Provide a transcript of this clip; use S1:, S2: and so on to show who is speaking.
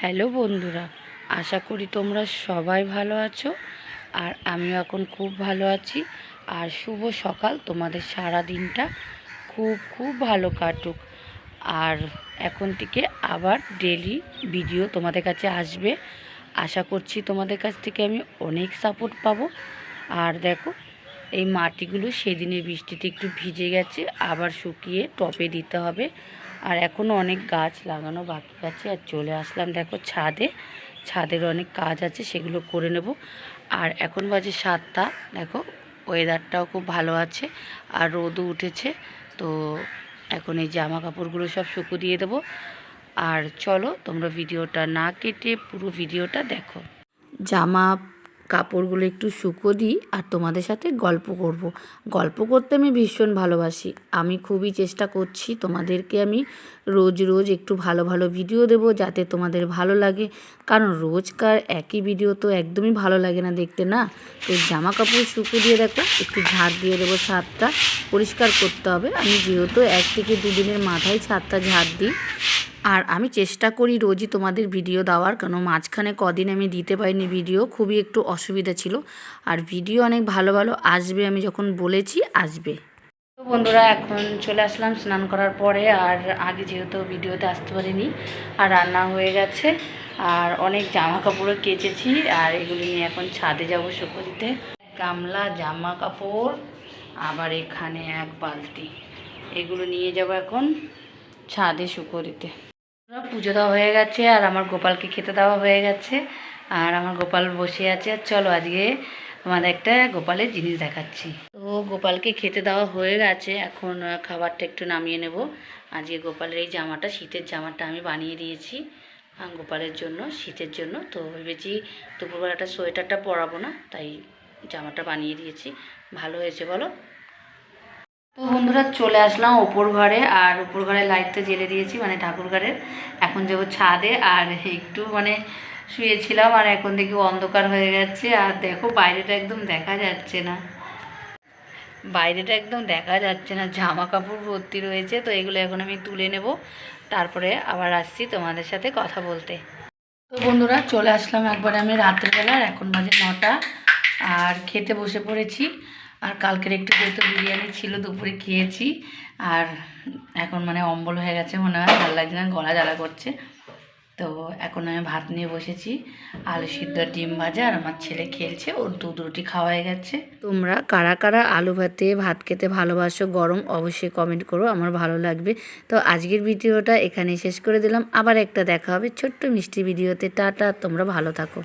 S1: Hello বন্ধুরা, আশা করি তোমরা সবাই ভালো আছো আর আমিও এখন খুব ভালো আছি। আর শুভ সকাল, তোমাদের সারা দিনটা খুব খুব ভালো কাটুক। আর এখন থেকে আবার ডেলি ভিডিও তোমাদের কাছে আসবে। আশা করছি তোমাদের কাছ থেকে আমি অনেক সাপোর্ট পাবো। আর দেখো, এই মাটিগুলো সেদিনের বৃষ্টিতে একটু ভিজে গেছে, আবার শুকিয়ে টপে দিতে হবে। আর এখনও অনেক গাছ লাগানো বাকি আছে আর চলে আসলাম দেখো ছাদে। ছাদের অনেক কাজ আছে, সেগুলো করে নেব। আর এখন বাজে সাতটা, দেখো ওয়েদারটাও খুব ভালো আছে আর রোদও উঠেছে। তো এখন এই জামা কাপড়গুলো সব শুকো দিয়ে দেবো। আর চলো তোমরা ভিডিওটা না কেটে পুরো ভিডিওটা দেখো। জামা কাপড়গুলো একটু শুকো দিই আর তোমাদের সাথে গল্প করব। গল্প করতে আমি ভীষণ ভালোবাসি। আমি খুবই চেষ্টা করছি তোমাদেরকে আমি রোজ রোজ একটু ভালো ভালো ভিডিও দেব যাতে তোমাদের ভালো লাগে। কারণ রোজকার একই ভিডিও তো একদমই ভালো লাগে না দেখতে, না? তো জামা কাপড় শুকো দিয়ে দেখো, একটু ঝাড় দিয়ে দেবো ছাদটা। পরিষ্কার করতে হবে। আমি যেহেতু এক থেকে দুদিনের মাথায় ছাদটা ঝাড় দিই আর আমি চেষ্টা করি রোজই তোমাদের ভিডিও দেওয়ার কারণ মাঝখানে কদিন আমি দিতে পারিনি ভিডিও, খুবই একটু অসুবিধা ছিল। আর ভিডিও অনেক ভালো ভালো আসবে, আমি যখন বলেছি আসবে। বন্ধুরা, এখন চলে আসলাম স্নান করার পরে, আর আগে যেহেতু ভিডিওতে আসতে পারিনি, আর রান্না হয়ে গেছে, আর অনেক জামা কাপড়ও কেচেছি, আর এগুলি নিয়ে এখন ছাদে যাব শুকো দিতে গামলা জামা কাপড় আবার এখানে এক বালতি। এগুলো নিয়ে যাব এখন ছাদে শুকো দিতে পুজো দেওয়া হয়ে গেছে আর আমার গোপালকে খেতে দেওয়া হয়ে গেছে। আর আমার গোপাল বসে আছে। আর চলো আজকে তোমাদের একটা গোপালের জিনিস দেখাচ্ছি। তো গোপালকে খেতে দেওয়া হয়ে গেছে। এখন খাবারটা একটু নামিয়ে নেব। আজকে গোপালের এই জামাটা, শীতের জামাটা আমি বানিয়ে দিয়েছি গোপালের জন্য, শীতের জন্য। তো ভেবেছি দুপুরবেলাটা সোয়েটারটা পরাবো না, তাই জামাটা বানিয়ে দিয়েছি। ভালো হয়েছে বলো? তো বন্ধুরা চলে আসলাম ওপর ঘরে, আর ওপর ঘরে লাইটটা জেলে দিয়েছি মানে ঠাকুর ঘরের। এখন যাব ছাদে, আর একটু মানে শুয়েছিলাম, আর এখন দেখি অন্ধকার হয়ে গেছে, আর দেখো বাইরেটা একদম দেখা যাচ্ছে না। বাইরেটা একদম দেখা যাচ্ছে না জামা কাপড় ভর্তি রয়েছে, তো এগুলো এখন আমি তুলে নেব। তারপরে আবার আসছি তোমাদের সাথে কথা বলতে। তো বন্ধুরা চলে আসলাম একবারে আমি রাত্রেবেলা এখন বাজে নটা, আর খেতে বসে পড়েছি। আর কালকের একটু যেহেতু বিরিয়ানি ছিল, দুপুরে খেয়েছি। আর এখন মানে অম্বল হয়ে গেছে, মনে হয় ভালো লাগছে না, গলা জ্বালা করছে। তো এখন আমি ভাত নিয়ে বসেছি। আলু সিদ্ধ, ডিম ভাজা আর আমার ছেলে খেলছে, ওর দুধ রুটি খাওয়া হয়ে গেছে। তোমরা কারা কারা আলু ভাতে ভাত খেতে ভালোবাসো, গরম অবশ্যই কমেন্ট করো, আমার ভালো লাগবে। তো আজকের ভিডিওটা এখানে শেষ করে দিলাম। আবার একটা দেখা হবে ছোট্ট মিষ্টি ভিডিওতে। টাটা, তোমরা ভালো থাকো।